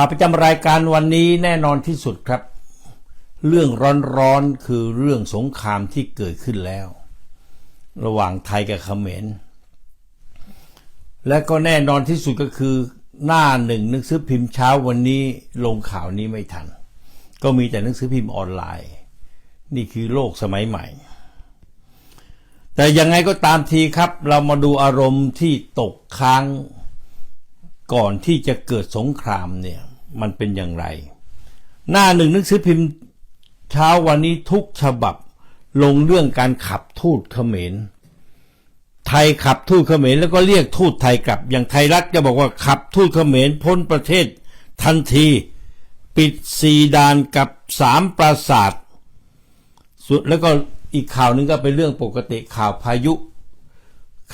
ข่าวประจำรายการวันนี้แน่นอนที่สุดครับ เรื่องร้อนๆคือเรื่องสงครามที่เกิดขึ้นแล้ว ระหว่างไทยกับเขมร และก็แน่นอนที่สุดก็คือหน้าหนึ่งหนังสือพิมพ์เช้าวันนี้ลงข่าวนี้ไม่ทัน ก็มีแต่หนังสือพิมพ์ออนไลน์ นี่คือโลกสมัยใหม่ แต่ยังไงก็ตามทีครับ เรามาดูอารมณ์ที่ตกค้างก่อนที่จะเกิดสงครามเนี่ย มันเป็นอย่างไร หน้าหนึ่งหนังสือพิมพ์เช้าวันนี้ทุกฉบับลงเรื่องการขับทูตเขมร ไทยขับทูตเขมรแล้วก็เรียกทูตไทยกลับ อย่างไทยรัฐจะบอกว่าขับทูตเขมรพ้นประเทศทันที ปิดสีดานกับสามปราสาทส่วนแล้วก็อีกข่าวนึงก็เป็นเรื่องปกติข่าวพายุ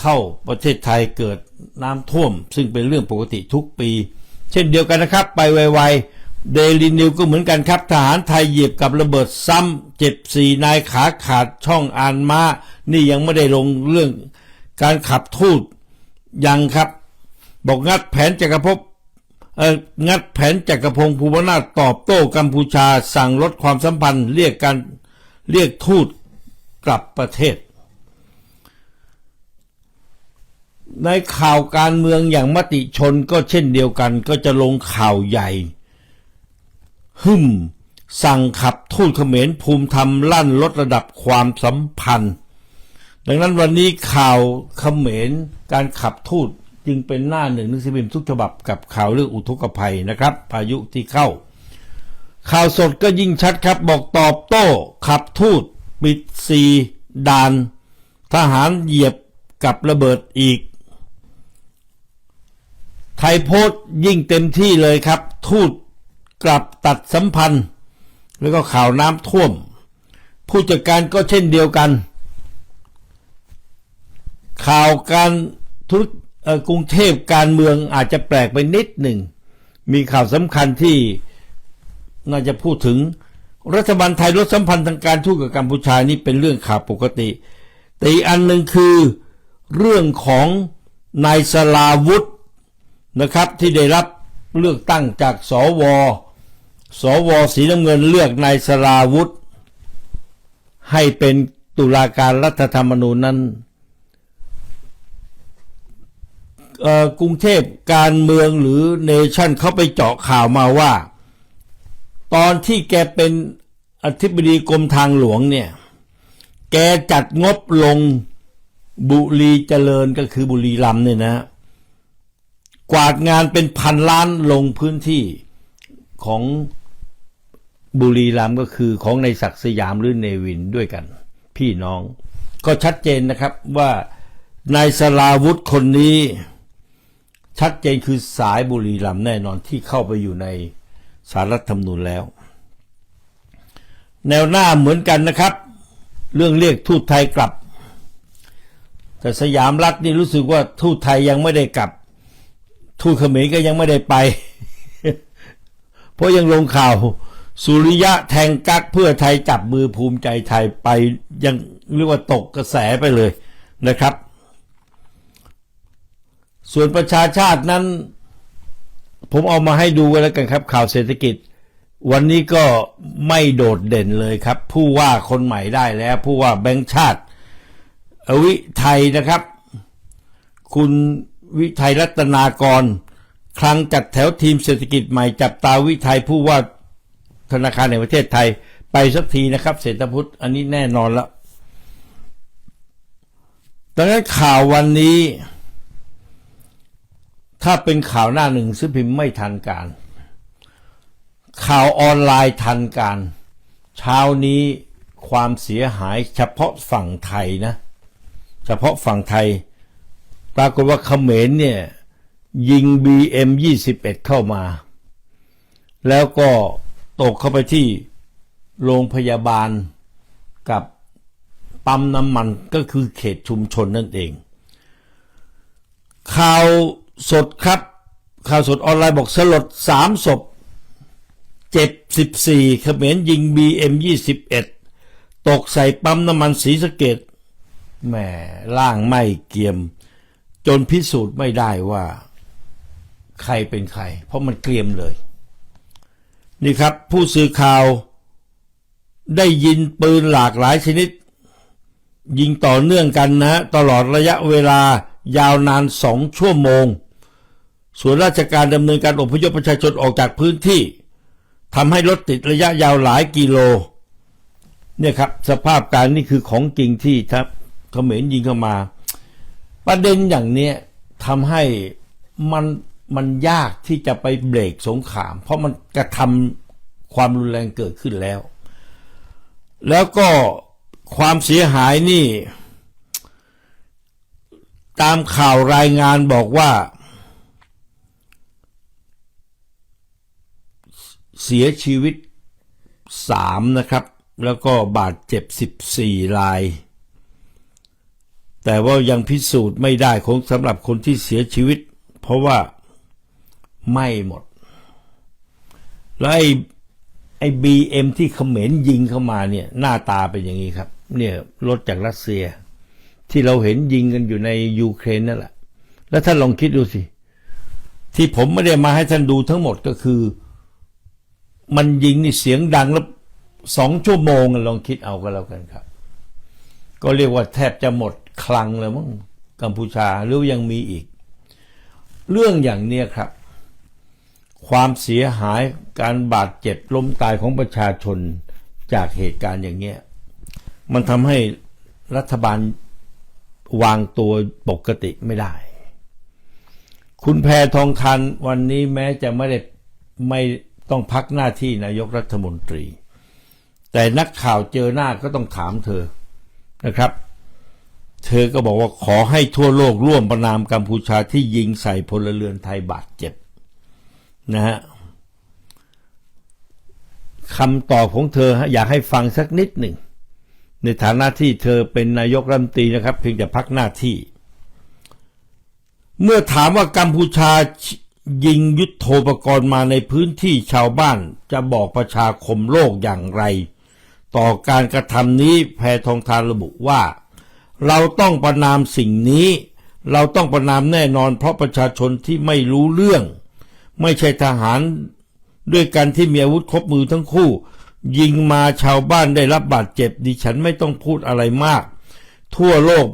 เข้าประเทศไทยเกิดน้ำท่วม ซึ่งเป็นเรื่องปกติทุกปี เช่นเดียวกันนะครับไปไวๆเดลินิวก็เหมือนกันครับทหารไทยเหยียบกับระเบิดซ้ำเจ็บสี่นายขาขาดช่องอานมานี่ยังไม่ได้ลงเรื่องการขับทูตยังครับ บอกงัดแผนจักรภพเอองัดแผนจักรพงศ์ภูวนาถตอบโต้กัมพูชาสั่งลดความสัมพันธ์เรียกการเรียกทูตกลับประเทศ ในข่าวการเมืองอย่างมติชนก็เช่นเดียวกัน ก็จะลงข่าวใหญ่ หึมสั่งขับทูตเขมรภูมิธรรมลั่นลดระดับความสัมพันธ์ ดังนั้นวันนี้ข่าวเขมรการขับทูตจึงเป็นหน้าหนึ่งหนังสือพิมพ์ทุกฉบับกับข่าวเรื่องอุทกภัยนะครับพายุที่เข้า ข่าวสดก็ยิ่งชัดครับบอกตอบโต้ ขับทูตปิดสีด่าน ทหารเหยียบกับระเบิดอีก ไทยโพสต์ยิ่งเต็มที่เลยครับ ทูตกลับตัดสัมพันธ์ แล้วก็ข่าวน้ำท่วม ผู้จัดการก็เช่นเดียวกัน ข่าวการธุรกเอ่อกรุงเทพการเมืองอาจจะแปลกไปนิดหนึ่ง มีข่าวสำคัญที่น่าจะพูดถึง รัฐบาลไทยลดสัมพันธ์ทางการทูตกับกัมพูชานี่เป็นเรื่องข่าวปกติ แต่อีกอันหนึ่งคือเรื่องของนายสลาวุธ นะครับที่ได้รับเลือกตั้งจากสว สวสีน้ำเงินเลือกนายสลาวุธ ให้เป็นตุลาการรัฐธรรมนูญนั้นกรุงเทพการเมืองหรือเนชั่นเขาไปเจาะข่าวมาว่า ตอนที่แกเป็นอธิบดีกรมทางหลวงเนี่ย แกจัดงบลงบุรีเจริญก็คือบุรีรัมย์เนี่ยนะ กวาดงานเป็นพันล้านลงพื้นที่ของบุรีรัมย์ก็คือของในศักดิ์สยามหรือเนวินด้วยกัน พี่น้อง ก็ชัดเจนนะครับว่านายสลาวุธคนนี้ ชัดเจนคือสายบุรีรัมย์แน่นอนที่เข้าไปอยู่ในสารรัฐธรรมนูญแล้ว แนวหน้าเหมือนกันนะครับ เรื่องเรียกทูตไทยกลับ แต่สยามรัฐนี่รู้สึกว่าทูตไทยยังไม่ได้กลับ ทูตเขมรก็ยังไม่ได้ไป เพราะยังลงข่าว สุริยะแทงกักเพื่อไทยจับมือภูมิใจไทยไปยังเรียกว่าตกกระแสไปเลยนะครับ ส่วนประชาชาตินั้น ผมเอามาให้ดูไว้แล้วกันครับ ข่าวเศรษฐกิจ วันนี้ก็ไม่โดดเด่นเลยครับ ผู้ว่าคนใหม่ได้แล้ว ผู้ว่าแบงค์ชาติ อวิไทยนะครับ คุณ วิไทยรัตนากร ครั้งจัดแถวทีมเศรษฐกิจใหม่จับตาวิไทยผู้ว่าธนาคารแห่งประเทศไทยไปสักทีนะครับเศรษฐพุทธอันนี้แน่นอนแล้วดังนั้นข่าววันนี้ ถ้าเป็นข่าวหน้าหนึ่งซื้อพิมพ์ไม่ทันการ ข่าวออนไลน์ทันการ เช้านี้ความเสียหายเฉพาะฝั่งไทยนะ เฉพาะฝั่งไทย ปรากฏว่าเขมรเนี่ย ยิง BM 21 เข้ามา แล้วก็ตกเข้าไปที่โรงพยาบาลกับปั๊มน้ำมันก็คือเขตชุมชนนั่นเอง ข่าวสดครับ ข่าวสดออนไลน์บอกสลดสามศพเจ็บสิบสี่เขมรยิง BM 21 ตกใส่ปั๊มน้ำมันสีสเกตแหมล่างไม่เกียม จนพิสูจน์ไม่ได้ว่า ใครเป็นใคร เพราะมันเกรียมเลย นี่ครับ ผู้สื่อข่าว ได้ยินปืนหลากหลายชนิด ยิงต่อเนื่องกันนะ ตลอดระยะเวลายาวนานสองชั่วโมง ส่วนราชการดำเนินการอพยพประชาชนออกจากพื้นที่ทำให้รถติดระยะยาวหลายกิโล เนี่ยครับ สภาพการนี่คือของจริงที่ทับเขมรยิงเข้ามา ประเด็นอย่างเนี้ยทำให้มันมันยากที่จะไปเบรกสงคราม เพราะมันกระทำความรุนแรงเกิดขึ้นแล้ว แล้วก็ความเสียหายนี่ ตามข่าวรายงานบอกว่า เสียชีวิตสามนะครับ แล้วก็บาดเจ็บสิบสี่ราย แต่ว่ายังพิสูจน์ไม่ได้คงสำหรับคนที่เสียชีวิต เพราะว่าไหม่หมด แล้วไอ้ไอ้บีเอ็มที่เขมรยิงเข้ามาเนี่ย หน้าตาเป็นอย่างนี้ครับ เนี่ยรถจากรัสเซีย ที่เราเห็นยิงกันอยู่ในยูเครนนั่นแหละ แล้วท่านลองคิดดูสิ ที่ผมไม่ได้มาให้ท่านดูทั้งหมดก็คือ มันยิงนี่เสียงดังแล้วสองชั่วโมงลองคิดเอาก็แล้วกันครับ ก็เรียกว่าแทบจะหมดคลังเลยมั้งกัมพูชาหรือยังมีอีก เรื่องอย่างเนี้ยครับ ความเสียหายการบาดเจ็บล้มตายของประชาชนจากเหตุการณ์อย่างเงี้ย มันทำให้รัฐบาลวางตัวปกติไม่ได้ คุณแพทองทันวันนี้แม้จะไม่ได้ไม่ต้องพักหน้าที่นายกรัฐมนตรี แต่นักข่าวเจอหน้าก็ต้องถามเธอ นะครับ เธอก็บอกว่าขอให้ทั่วโลกร่วมประนามกัมพูชาที่ยิงใส่พลเรือนไทยบาดเจ็บนะฮะคำตอบของเธออยากให้ฟังสักนิดหนึ่ง ในฐานะที่เธอเป็นนายกรัฐมนตรีนะครับ เพียงแต่พักหน้าที่ เมื่อถามว่ากัมพูชายิงยุทโธปกรณ์มาในพื้นที่ชาวบ้านจะบอกประชาคมโลกอย่างไร ต่อการกระทำนี้แพทองทานระบุว่า เราต้องประนามสิ่งนี้ เราต้องประนามแน่นอนเพราะประชาชนที่ไม่รู้เรื่อง ไม่ใช่ทหารด้วยกันที่มีอาวุธครบมือทั้งคู่ ยิงมาชาวบ้านได้รับบาดเจ็บดิฉันไม่ต้องพูดอะไรมาก ทั่วโลก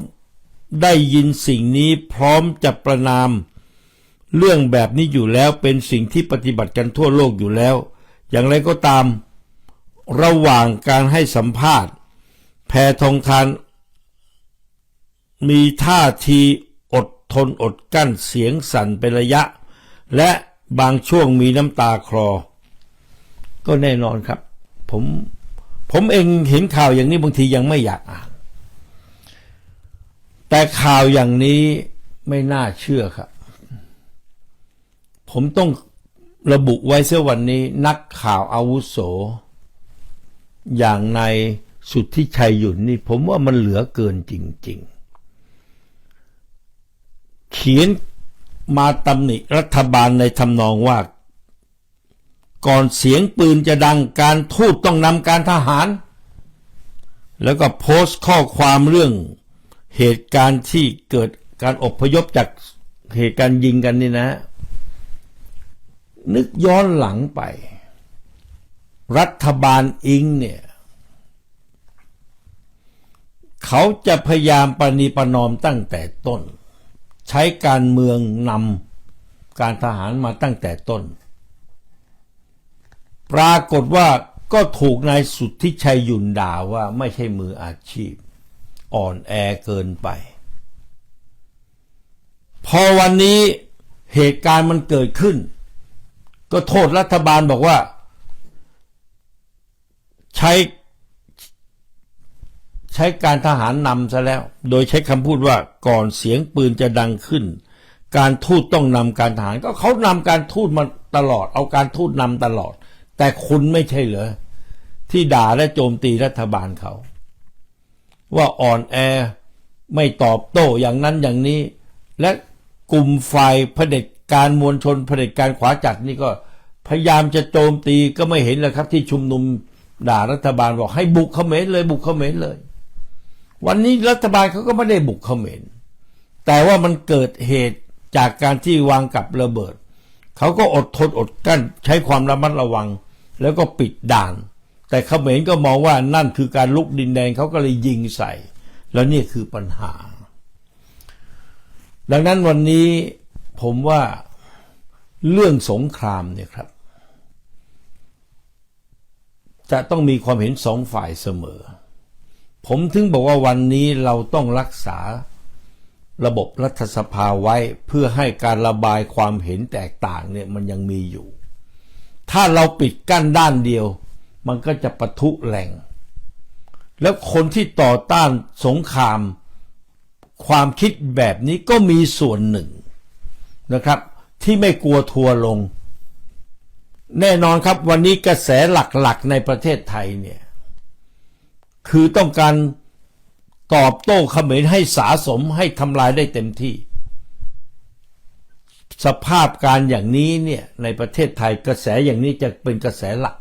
ได้ยินสิ่งนี้พร้อมจะประนาม เรื่องแบบนี้อยู่แล้วเป็นสิ่งที่ปฏิบัติกันทั่วโลกอยู่แล้ว อย่างไรก็ตาม ระหว่างการให้สัมภาษณ์ แพทองทาน มีท่าทีอดทนอดกั้นเสียงสั่นเป็นระยะ และบางช่วงมีน้ำตาคลอ ก็แน่นอนครับ ผมผมเองเห็นข่าวอย่างนี้บางทียังไม่อยากอ่าน แต่ข่าวอย่างนี้ไม่น่าเชื่อครับ ผมต้องระบุไว้เสียวันนี้นักข่าวอาวุโส อย่างในสุทธิชัยหยุ่นนี่ผมว่ามันเหลือเกินจริง ๆ เขียนมาตำหนิรัฐบาลในทำนองว่า ก่อนเสียงปืนจะดังการทูตต้องนำการทหาร แล้วก็โพสต์ข้อความเรื่องเหตุการณ์ที่เกิดการอพยพจากเหตุการณ์ยิงกันนี่นะ นึกย้อนหลังไป รัฐบาลอิงเนี่ยเขาจะพยายามปณีประนอมตั้งแต่ต้น ใช้การเมืองนำการทหารมาตั้งแต่ต้น ปรากฏว่าก็ถูกนายสุทธิชัยยุนด่าว่าไม่ใช่มืออาชีพ อ่อนแอเกินไป พอวันนี้เหตุการณ์มันเกิดขึ้น ก็โทษรัฐบาลบอกว่า ใช้ใช้การทหารนำซะแล้ว โดยใช้คำพูดว่าก่อนเสียงปืนจะดังขึ้น การทูตต้องนำการทหาร ก็เขานำการทูตมาตลอด เอาการทูตนำตลอด แต่คุณไม่ใช่เหรอที่ด่าและโจมตีรัฐบาลเขา ว่าอ่อนแอไม่ตอบโต้อย่างนั้นอย่างนี้ และกลุ่มฝ่ายเผด็จการมวลชนเผด็จการขวาจัดนี่ก็พยายามจะโจมตีก็ไม่เห็นแล้วครับที่ชุมนุม ด่ารัฐบาลบอกให้บุกเขมรเลยบุกเขมรเลย วันนี้รัฐบาลเขาก็ไม่ได้บุกเขมรแต่ว่ามันเกิดเหตุจากการที่วางกับระเบิด เขาก็อดทนอดกลั้นใช้ความระมัดระวัง แล้วก็ปิดด่าน แต่เขมรก็มองว่านั่นคือการลุกดินแดนเขาก็เลยยิงใส่ แล้วนี่คือปัญหา ดังนั้นวันนี้ผมว่าเรื่องสงครามเนี่ยครับ จะต้องมีความเห็นสองฝ่ายเสมอ ผมถึงบอกว่าวันนี้เราต้องรักษาระบบรัฐสภาไว้เพื่อให้การระบายความเห็นแตกต่างเนี่ยมันยังมีอยู่ ถ้าเราปิดกั้นด้านเดียว มันก็จะปะทุแรงแล้วคนที่ต่อต้านสงคราม ความคิดแบบนี้ก็มีส่วนหนึ่งนะครับ ที่ไม่กลัวทัวลง แน่นอนครับวันนี้กระแสหลักๆในประเทศไทยเนี่ยคือต้องการตอบโต้เขมรให้สาสมให้ทำลายได้เต็มที่ สภาพการอย่างนี้เนี่ยในประเทศไทยกระแสอย่างนี้จะเป็นกระแสหลัก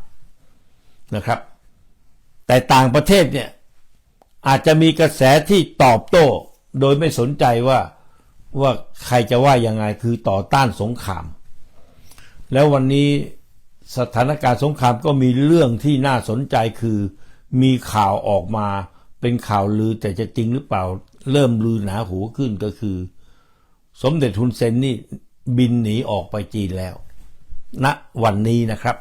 นะครับ แต่ต่างประเทศเนี่ยอาจจะมีกระแสที่ตอบโต้ โดยไม่สนใจว่าว่าใครจะว่ายังไงคือต่อต้านสงคราม แล้ววันนี้ สถานการณ์สงครามก็มีเรื่องที่น่าสนใจคือ มีข่าวออกมาเป็นข่าวลือแต่จะจริงหรือเปล่า เริ่มลือหนาหูขึ้นก็คือ สมเด็จทุนเซนนี่บินหนีออกไปจีนแล้วณนะวันนี้นะครับ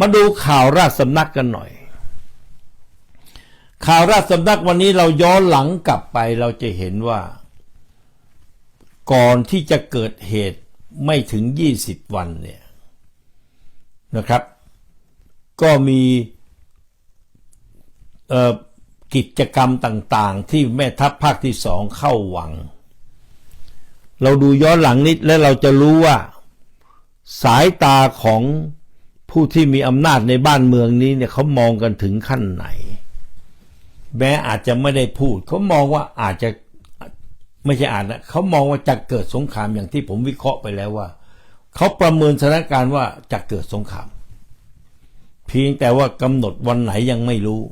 มาดูข่าวราชสำนักกันหน่อย ข่าวราชสำนักวันนี้เราย้อนหลังกลับไปเราจะเห็นว่า ก่อนที่จะเกิดเหตุไม่ถึง 20 วันเนี่ย นะครับ ก็มีกิจกรรมต่างๆ ที่แม่ทัพภาคที่สองเข้าวัง เราดูย้อนหลังนิดแล้วเราจะรู้ว่า สายตาของผู้ที่มีอำนาจในบ้านเมืองนี้เนี่ยเขามองกันถึงขั้นไหน แม้อาจจะไม่ได้พูด เขามองว่าอาจจะไม่ใช่อาจนะเขามองว่าจะเกิดสงครามอย่างที่ผมวิเคราะห์ไปแล้วว่า เขาประเมินสถานการณ์ว่าจะเกิดสงคราม เพียงแต่ว่ากำหนดวันไหนยังไม่รู้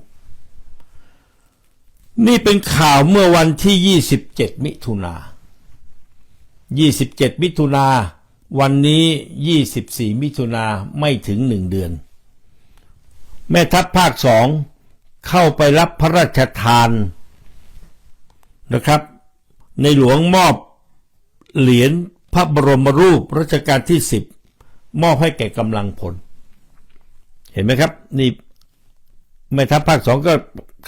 นี่เป็นข่าวเมื่อวันที่ 27 มิถุนา 27 มิถุนาวันนี้ 24 มิถุนาไม่ถึงหนึ่งเดือน แม่ทัพภาคสองเข้าไปรับพระราชทานนะครับ ในหลวงมอบเหรียญ พระบรมรูปรัชกาลที่ 10 มอบให้แก่กำลังพล เห็นไหมครับ นี่แม่ทัพภาคสองก็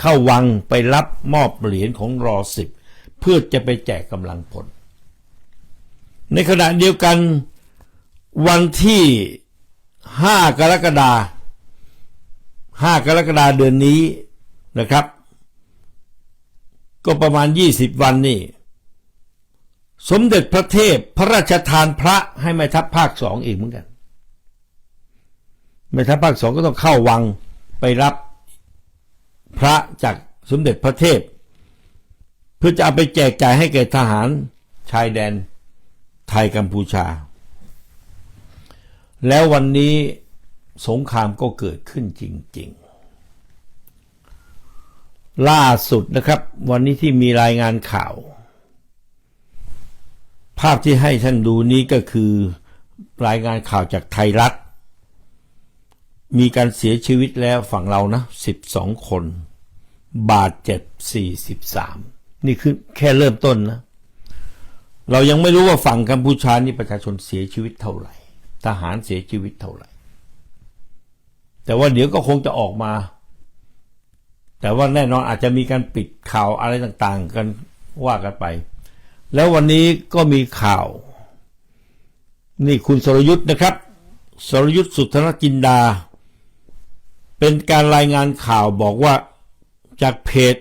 เข้าวังไปรับมอบเหรียญของรอสิบเพื่อจะไปแจกกำลังพล ในขณะเดียวกันวันที่ห้ากรกฎาห้ากรกฎาเดือนนี้นะครับ ก็ประมาณยี่สิบวันนี่ สมเด็จพระเทพพระราชทานพระให้แม่ทัพภาคสองอีกเหมือนกันแม่ทัพภาคสองก็ต้องเข้าวังไปรับพระจากสมเด็จพระเทพ เพื่อจะเอาไปแจกจ่ายให้แก่ทหารชายแดนไทยกัมพูชา แล้ววันนี้สงครามก็เกิดขึ้นจริง ๆ ล่าสุดนะครับ วันนี้ที่มีรายงานข่าว ภาพที่ให้ท่านดูนี้ก็คือรายงานข่าวจากไทยรัฐ มีการเสียชีวิตแล้วฝั่งเรานะสิบสองคน บาดเจ็บสี่สิบสามนี่คือแค่เริ่มต้นนะ เรายังไม่รู้ว่าฝั่งกัมพูชานี่ประชาชนเสียชีวิตเท่าไหร่ ทหารเสียชีวิตเท่าไหร่ แต่ว่าเดี๋ยวก็คงจะออกมา แต่ว่าแน่นอนอาจจะมีการปิดข่าวอะไรต่างๆ กันว่ากันไป แล้ววันนี้ก็มีข่าว นี่คุณสรยุทธ์นะครับ สรยุทธ์สุธนจินดา เป็นการรายงานข่าวบอกว่าจากเพจ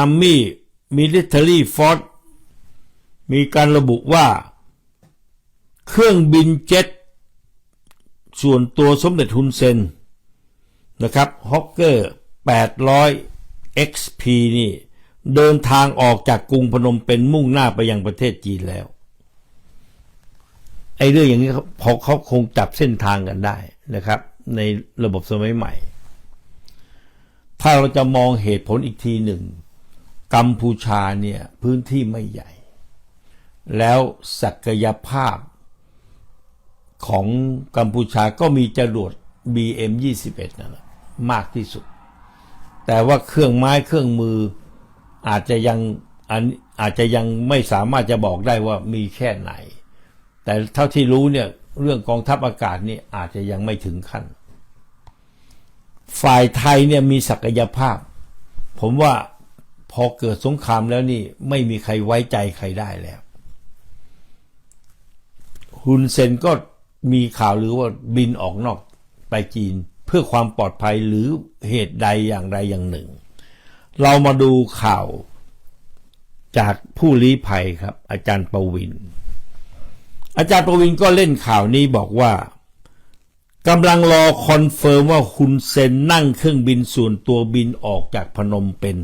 Army Military Force มีการระบุว่า เครื่องบินเจ็ต ส่วนตัวสมเด็จฮุนเซนนะครับฮอกเกอร์800 XP นี่ เดินทางออกจากกรุงพนมเป็นมุ่งหน้าไปยังประเทศจีนแล้ว ไอ้เรื่องอย่างนี้พอเขาคงจับเส้นทางกันได้นะครับ ในระบบสมัยใหม่ ถ้าเราจะมองเหตุผลอีกทีหนึ่ง กัมพูชาเนี่ยพื้นที่ไม่ใหญ่ แล้วศักยภาพของกัมพูชาก็มีจรวด BM 21 นั่นแหละมากที่สุด แต่ว่าเครื่องไม้เครื่องมือ อาจจะยังอันอาจจะยังไม่สามารถจะบอกได้ว่ามีแค่ไหน แต่เท่าที่รู้เนี่ยเรื่องกองทัพอากาศนี่อาจจะยังไม่ถึงขั้น ฝ่ายไทยเนี่ยมีศักยภาพ ผมว่าพอเกิดสงครามแล้วนี่ไม่มีใครไว้ใจใครได้แล้วฮุนเซนก็มีข่าวหรือว่าบินออกนอกไปจีน เพื่อความปลอดภัยหรือเหตุใดอย่างใดอย่างหนึ่ง เรามาดูข่าวจากผู้ลี้ภัยครับ อาจารย์ประวิน อาจารย์ประวินก็เล่นข่าวนี้บอกว่ากำลังรอคอนเฟิร์มว่าฮุนเซนนั่งเครื่องบินส่วนตัวบินออกจากพนมเปญ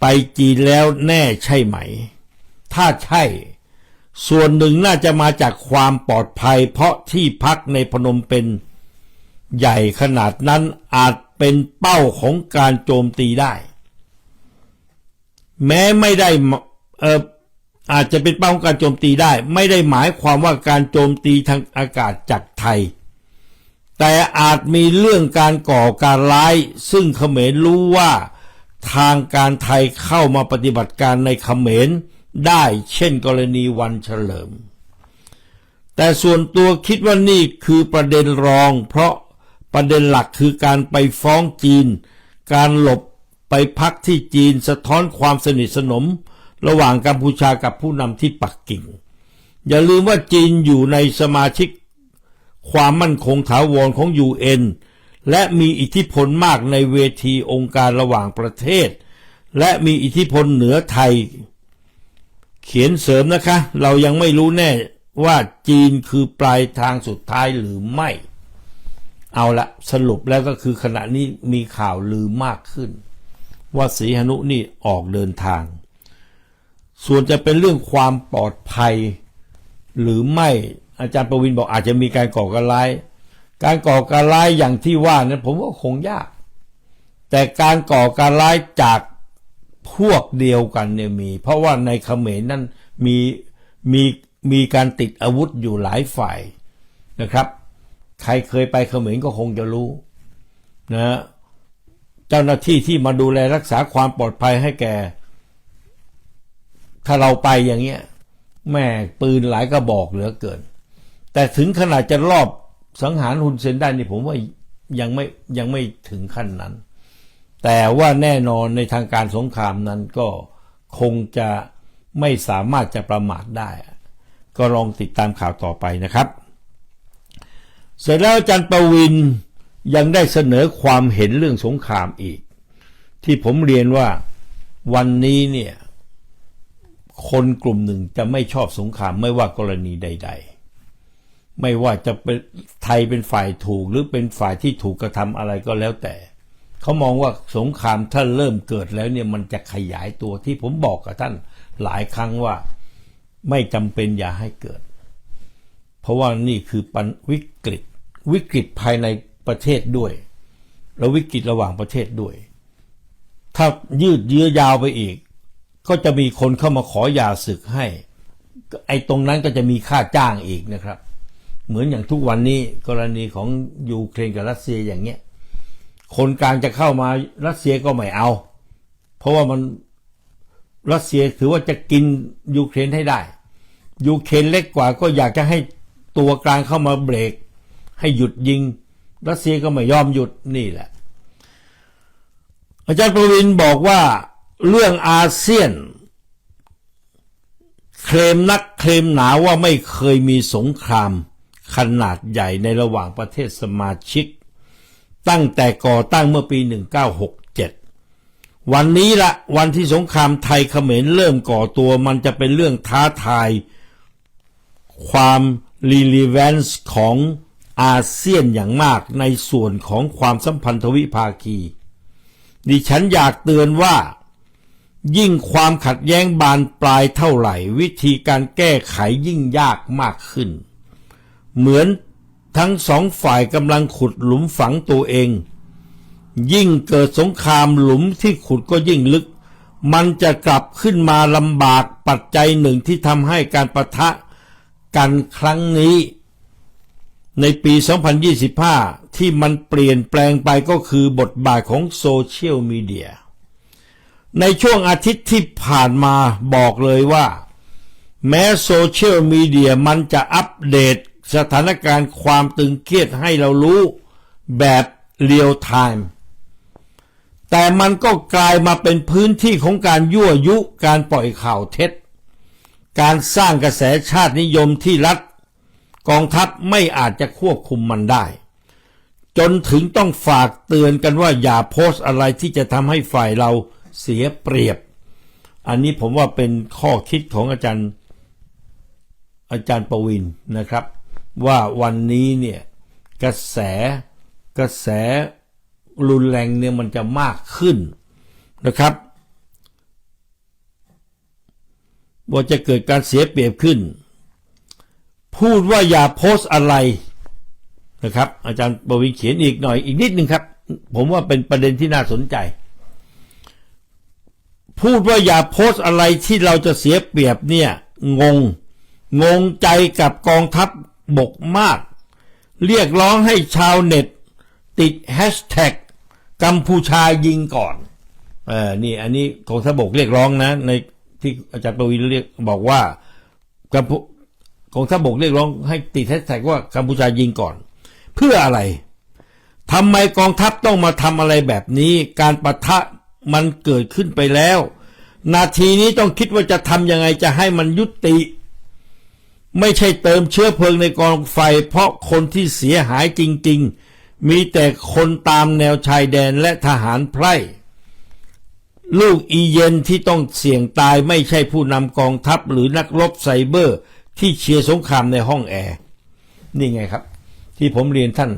ไปจีนแล้วแน่ใช่ไหม ถ้าใช่ ส่วนหนึ่งน่าจะมาจากความปลอดภัย เพราะที่พักในพนมเปญใหญ่ขนาดนั้นอาจ เป็นเป้าของการโจมตีได้ แม้ไม่ได้เอออาจจะเป็นเป้าของการโจมตีได้ ไม่ได้หมายความว่าการโจมตีทางอากาศจากไทย แต่อาจมีเรื่องการก่อการร้าย ซึ่งเขมรรู้ว่าทางการไทยเข้ามาปฏิบัติการในเขมรได้เช่นกรณีวันเฉลิม แต่ส่วนตัวคิดว่านี่คือประเด็นรองเพราะ ประเด็นหลักคือการไปฟ้องจีน การหลบไปพักที่จีนสะท้อนความสนิทสนม ระหว่างกัมพูชากับผู้นำที่ปักกิ่ง อย่าลืมว่าจีนอยู่ในสมาชิก ความมั่นคงถาวรของ UN และมีอิทธิพลมากในเวทีองค์การระหว่างประเทศ และมีอิทธิพลเหนือไทย เขียนเสริมนะคะ เรายังไม่รู้แน่ว่าจีนคือปลายทางสุดท้ายหรือไม่ เอาละสรุปแล้วก็คือขณะนี้มีข่าวลือมากขึ้น ว่าสีหนุนี่ออกเดินทาง ส่วนจะเป็นเรื่องความปลอดภัย หรือไม่อาจารย์ประวินบอกอาจจะมีการก่อการร้าย การก่อการร้ายอย่างที่ว่านั้นผมว่าคงยาก แต่การก่อการร้ายจากพวกเดียวกันเนี่ยมี เพราะว่าในเขมรนั้นมีมีมีการติดอาวุธอยู่หลายฝ่ายนะครับ ใครเคยไปเขมรก็คงจะรู้นะเจ้าหน้าที่ที่มาดูแลรักษาความปลอดภัยให้แก่ ถ้าเราไปอย่างเงี้ย แม่ปืนหลายกระบอกเหลือเกิน แต่ถึงขนาดจะรอบสังหารฮุนเซนได้นี่ผมว่ายังไม่ยังไม่ถึงขั้นนั้น แต่ว่าแน่นอนในทางการสงครามนั้นก็คงจะไม่สามารถจะประมาทได้ ก็ลองติดตามข่าวต่อไปนะครับ เสร็จแล้วอาจารย์ประวินยังได้เสนอความเห็นเรื่องสงครามอีก ที่ผมเรียนว่าวันนี้เนี่ย คนกลุ่มหนึ่งจะไม่ชอบสงครามไม่ว่ากรณีใด ๆ ไม่ว่าจะเป็นไทยเป็นฝ่ายถูกหรือเป็นฝ่ายที่ถูกกระทำอะไรก็แล้วแต่เขามองว่าสงครามถ้าเริ่มเกิดแล้วเนี่ยมันจะขยายตัวที่ผมบอกกับท่านหลายครั้งว่า ไม่จำเป็นอย่าให้เกิด เพราะว่านี่คือปัญวิกฤต วิกฤตภายในประเทศด้วย แล้ววิกฤตระหว่างประเทศด้วย ถ้ายืดเยื้อยาวไปอีก ก็จะมีคนเข้ามาขอหย่าศึกให้ ไอ้ตรงนั้นก็จะมีค่าจ้างอีกนะครับ เหมือนอย่างทุกวันนี้กรณีของยูเครนกับรัสเซียอย่างเงี้ยคนกลางจะเข้ามารัสเซียก็ไม่เอา เพราะว่ามันรัสเซียถือว่าจะกินยูเครนให้ได้ยูเครนเล็กกว่าก็อยากจะให้ ตัวกลางเข้ามาเบรก ให้หยุดยิง รัสเซียก็ไม่ยอมหยุดนี่แหละ อาจารย์ประวินบอกว่าเรื่องอาเซียน เคลมนักเคลมหนาว่าไม่เคยมีสงคราม ขนาดใหญ่ในระหว่างประเทศสมาชิก ตั้งแต่ก่อตั้งเมื่อปี 1967 วันนี้ละวันที่สงครามไทยเขมรเริ่มก่อตัวมันจะเป็นเรื่องท้าทายความ relevance ของอาเซียนอย่างมากในส่วนของความสัมพันธวิภาคี ดิฉันอยากเตือนว่า ยิ่งความขัดแย้งบานปลายเท่าไหร่ วิธีการแก้ไขยิ่งยากมากขึ้น เหมือนทั้งสองฝ่ายกำลังขุดหลุมฝังตัวเอง ยิ่งเกิดสงครามหลุมที่ขุดก็ยิ่งลึก มันจะกลับขึ้นมาลำบากปัจจัยหนึ่งที่ทำให้การประทะ กันครั้งนี้ ในปี 2025 ที่มันเปลี่ยนแปลงไปก็คือบทบาทของโซเชียลมีเดีย ในช่วงอาทิตย์ที่ผ่านมาบอกเลยว่า แม้โซเชียลมีเดียมันจะอัปเดตสถานการณ์ความตึงเครียดให้เรารู้แบบเรียลไทม์แต่มันก็กลายมาเป็นพื้นที่ของการยั่วยุการปล่อยข่าวเท็จ การสร้างกระแสชาตินิยมที่รัฐ กองทัพไม่อาจจะควบคุมมันได้ จนถึงต้องฝากเตือนกันว่าอย่าโพสต์อะไรที่จะทำให้ฝ่ายเราเสียเปรียบ อันนี้ผมว่าเป็นข้อคิดของอาจารย์ อาจารย์ประวินนะครับ ว่าวันนี้เนี่ยกระแสกระแสรุนแรงเนี่ยมันจะมากขึ้นนะครับ ว่าจะเกิดการเสียเปรียบขึ้น พูดว่าอย่าโพสอะไรนะครับ อาจารย์ประวิเขียนอีกหน่อยอีกนิดนึงครับ ผมว่าเป็นประเด็นที่น่าสนใจ พูดว่าอย่าโพสอะไรที่เราจะเสียเปรียบเนี่ยงง งงใจกับกองทัพบกมาก เรียกร้องให้ชาวเน็ต ติดแฮชแท็กกัมพูชายิงก่อนเออนี่อันนี้กองทัพบกเรียกร้องนะใน ที่อาจารย์ประวินเรียกบอกว่ากัมพูกองทัพบกเรียกร้องให้ติดแฮชแท็กว่ากัมพูชายิงก่อน เพื่ออะไรทำไมกองทัพต้องมาทำอะไรแบบนี้ การปะทะมันเกิดขึ้นไปแล้ว นาทีนี้ต้องคิดว่าจะทำยังไงจะให้มันยุติ ไม่ใช่เติมเชื้อเพลิงในกองไฟ เพราะคนที่เสียหายจริง ๆ มีแต่คนตามแนวชายแดนและทหารไพร่ ลูกอีเย็นที่ต้องเสี่ยงตายไม่ใช่ผู้นำกองทัพหรือนักรบไซเบอร์ ที่เชียร์สงครามในห้องแอร์ นี่ไงครับ ที่ผมเรียนท่าน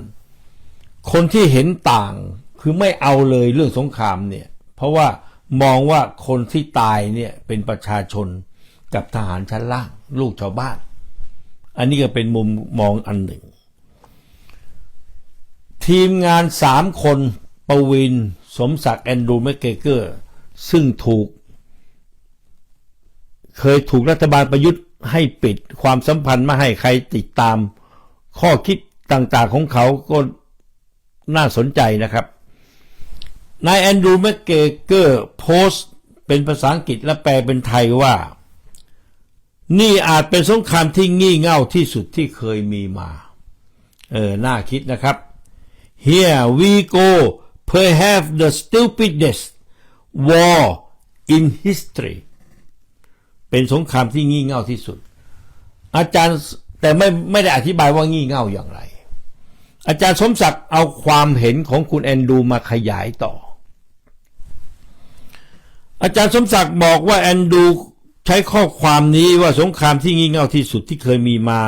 คนที่เห็นต่างคือไม่เอาเลยเรื่องสงครามเนี่ย เพราะว่ามองว่าคนที่ตายเนี่ยเป็นประชาชนกับทหารชั้นล่าง ลูกชาวบ้าน อันนี้ก็เป็นมุมมองอันหนึ่ง ทีมงานสามคน ประวิน สมศักดิ์แอนดรูแมเกเกอร์ ซึ่งถูก เคยถูกรัฐบาลประยุทธ์ให้ปิดความสัมพันธ์ไม่ให้ใครติดตาม ข้อคิดต่างๆของเขาก็น่าสนใจนะครับ นายแอนดรูแมกเกเกอร์โพสต์เป็นภาษาอังกฤษและแปลเป็นไทยว่า นี่อาจเป็นสงครามที่งี่เง่าที่สุดที่เคยมีมา เออ น่าคิดนะครับ Here we go perhaps the stupidest war in history เป็นสงครามที่งี่เง่าที่สุด อาจารย์แต่ไม่ไม่ได้อธิบายว่างี่เง่าอย่างไร อาจารย์สมศักดิ์เอาความเห็นของคุณแอนดูมาขยายต่อ อาจารย์สมศักดิ์บอกว่าแอนดูใช้ข้อความนี้ว่าสงครามที่งี่เง่าที่สุดที่เคยมีมา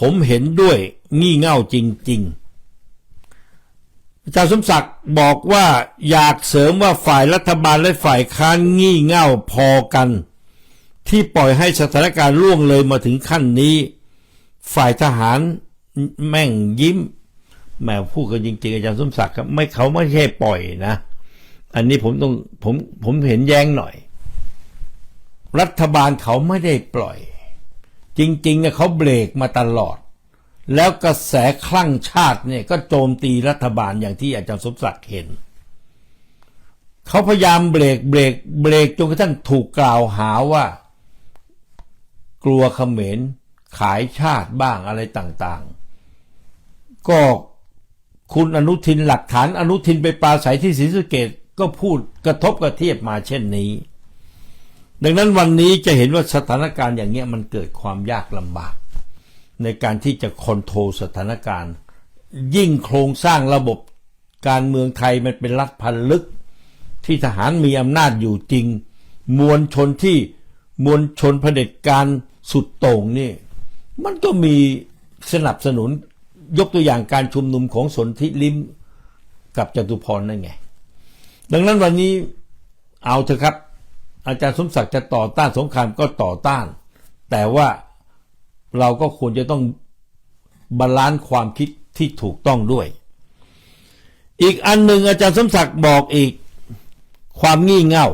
ผมเห็นด้วยงี่เง่าจริง ๆ อาจารย์สมศักดิ์บอกว่าอยากเสริมว่าฝ่ายรัฐบาลและฝ่ายค้านงี่เง่าพอกัน ที่ปล่อยให้สถานการณ์ล่วงเลยมาถึงขั้นนี้ ฝ่ายทหารแม่งยิ้มแหมพูดกันจริงๆอาจารย์สมศักดิ์ครับไม่เขาไม่ใช่ปล่อยนะ อันนี้ผมต้องผมผมเห็นแย้งหน่อย รัฐบาลเขาไม่ได้ปล่อย จริงๆเนี่ยเขาเบรกมาตลอด แล้วกระแสคลั่งชาติเนี่ยก็โจมตีรัฐบาลอย่างที่อาจารย์สมศักดิ์เห็น เขาพยายามเบรกเบรกเบรกจนกระทั่งถูกกล่าวหาว่า กลัวเขมรขายชาติบ้างอะไรต่างๆ ก็คุณอนุทินหลักฐานอนุทินไปปราศัยที่ศรีสะเกดก็พูดกระทบกระเทียบมาเช่นนี้ ดังนั้นวันนี้จะเห็นว่าสถานการณ์อย่างเงี้ยมันเกิดความยากลำบาก ในการที่จะคอนโทรลสถานการณ์ ยิ่งโครงสร้างระบบการเมืองไทยมันเป็นรัฐพันลึก ที่ทหารมีอำนาจอยู่จริง มวลชนที่มวลชนเผด็จการสุดโต่งนี่ มันก็มีสนับสนุนยกตัวอย่างการชุมนุมของสนธิลิมกับจตุพรนั่นไง ดังนั้นวันนี้เอาเถอะครับ อาจารย์สมศักดิ์จะต่อต้านสงครามก็ต่อต้าน แต่ว่า เราก็ควรจะต้องบาลานซ์ความคิดที่ถูกต้องด้วย อีกอันหนึ่งอาจารย์สมศักดิ์บอกอีก ความงี่เง่า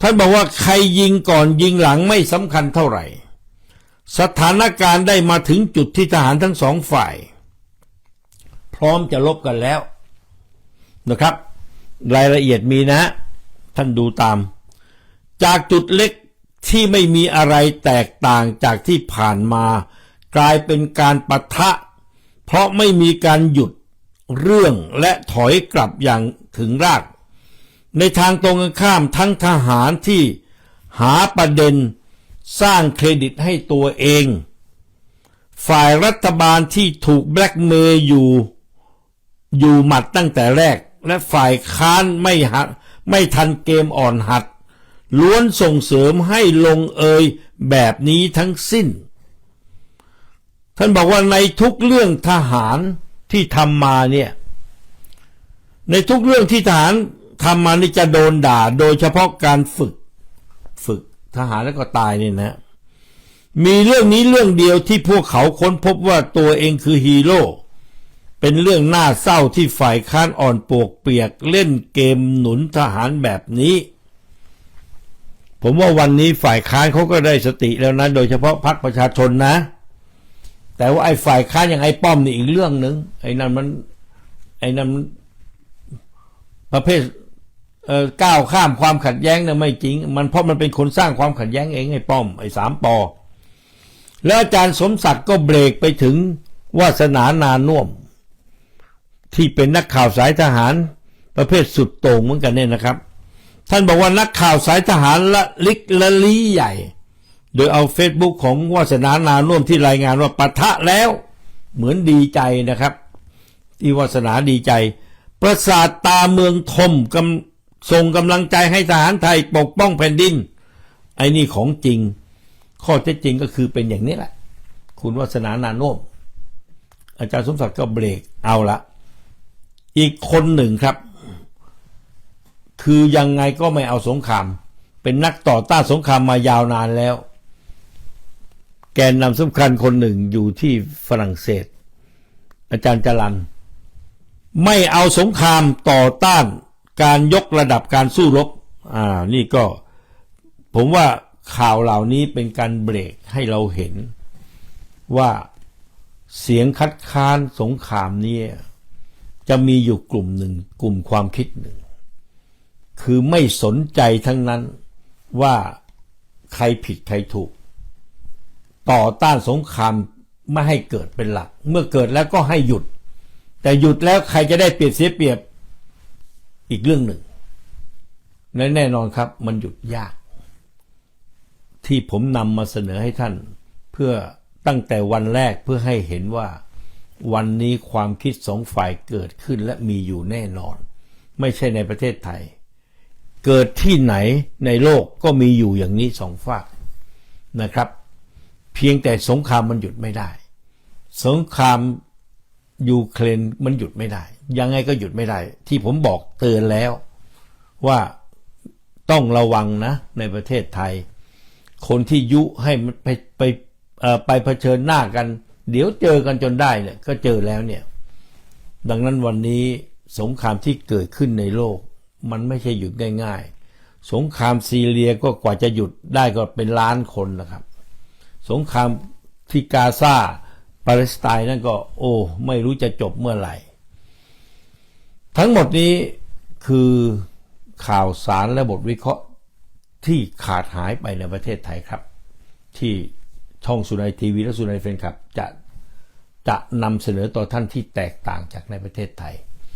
ท่านบอกว่าใครยิงก่อนยิงหลังไม่สำคัญเท่าไหร่ สถานการณ์ได้มาถึงจุดที่ทหารทั้งสองฝ่าย พร้อมจะลบกันแล้วนะครับ รายละเอียดมีนะ ท่านดูตาม จากจุดเล็ก ที่ไม่มีอะไรแตกต่างจากที่ผ่านมา กลายเป็นการปะทะ เพราะไม่มีการหยุดเรื่องและถอยกลับอย่างถึงราก ในทางตรงกันข้ามทั้งทหารที่หาประเด็นสร้างเครดิตให้ตัวเอง ฝ่ายรัฐบาลที่ถูกแบล็กเมย์อยู่อยู่หมัดตั้งแต่แรก และฝ่ายค้านไม่หัดไม่ทันเกมอ่อนหัด ล้วนส่งเสริมให้ลงเอยแบบนี้ทั้งสิ้น ท่านบอกว่าในทุกเรื่องทหารที่ทำมาเนี่ยในทุกเรื่องที่ทหารทำมานี่จะโดนด่า โดยเฉพาะการฝึก ฝึกทหารแล้วก็ตายเนี่ยนะ มีเรื่องนี้เรื่องเดียวที่พวกเขาค้นพบว่าตัวเองคือฮีโร่เป็นเรื่องน่าเศร้าที่ฝ่ายค้านอ่อนปวกเปียกเล่นเกมหนุนทหารแบบนี้ ผมว่าวันนี้ฝ่ายค้านเขาก็ได้สติแล้วนะ โดยเฉพาะพรรคประชาชนนะ แต่ว่าไอ้ฝ่ายค้านอย่างไอ้ป้อมนี่อีกเรื่องหนึ่งไอ้นั่นมัน ไอ้นั่นประเภทเอ่อก้าวข้ามความขัดแย้งเนี่ยไม่จริง มันเพราะมันเป็นคนสร้างความขัดแย้งเองไอ้ป้อมไอ้สามปอแล้วอาจารย์สมศักดิ์ก็เบรกไปถึงวาสนานานุ่วมที่เป็นนักข่าวสายทหารประเภทสุดโต่งเหมือนกันเนี่ยนะครับ ท่านบอกว่านักข่าวสายทหารละลิกละลีใหญ่ โดยเอาเฟซบุ๊กของวาสนานานุ่วมที่รายงานว่าปะทะแล้ว เหมือนดีใจนะครับ ที่วาสนาดีใจ ประสาทตาเมืองทมกำส่งกำลังใจให้ทหารไทยปกป้องแผ่นดิน ไอ้นี่ของจริง ข้อเท็จจริงก็คือเป็นอย่างนี้แหละ คุณวัฒนานาโนมอาจารย์สมศักดิ์ก็เบรกเอาละอีกคนหนึ่งครับ คือยังไงก็ไม่เอาสงคราม เป็นนักต่อต้านสงครามมายาวนานแล้ว แกนนำสำคัญคนหนึ่งอยู่ที่ฝรั่งเศส อาจารย์จรันไม่เอาสงครามต่อต้านการยกระดับการสู้รบ อ่า นี่ก็ ผมว่าข่าวเหล่านี้เป็นการเบรกให้เราเห็น ว่าเสียงคัดค้านสงครามนี้จะมีอยู่กลุ่มหนึ่งกลุ่มความคิดหนึ่ง คือไม่สนใจทั้งนั้นว่าใครผิดใครถูก ต่อต้านสงครามไม่ให้เกิดเป็นหลัก เมื่อเกิดแล้วก็ให้หยุด แต่หยุดแล้วใครจะได้เปรียบเสียเปรียบอีกเรื่องหนึ่งและแน่นอนครับมันหยุดยาก ที่ผมนำมาเสนอให้ท่าน เพื่อตั้งแต่วันแรกเพื่อให้เห็นว่าวันนี้ความคิดสองฝ่ายเกิดขึ้นและมีอยู่แน่นอน ไม่ใช่ในประเทศไทย เกิดที่ไหนในโลกก็มีอยู่อย่างนี้สองฝายนะครับ เพียงแต่สงครามมันหยุดไม่ได้ สงครามยูเครนมันหยุดไม่ได้ ยังไงก็หยุดไม่ได้ ที่ผมบอกเตือนแล้วว่าต้องระวังนะ ในประเทศไทย คนที่ยุให้มันไปไปไปเผชิญหน้ากัน เดี๋ยวเจอกันจนได้เนี่ยก็เจอแล้วเนี่ย ดังนั้นวันนี้สงครามที่เกิดขึ้นในโลก มันไม่ใช่หยุดง่ายๆ สงครามซีเรียก็กว่าจะหยุดได้ก็เป็นล้านคนนะครับ สงครามที่กาซาปาเลสไตน์นั่นก็ โอ้ไม่รู้จะจบเมื่อไหร่ ทั้งหมดนี้คือข่าวสารและบทวิเคราะห์ที่ขาดหายไปในประเทศไทยครับ ที่ช่องสุนัยทีวีและสุนัยเฟรนครับ จะจะนำเสนอต่อท่านที่แตกต่างจากในประเทศไทย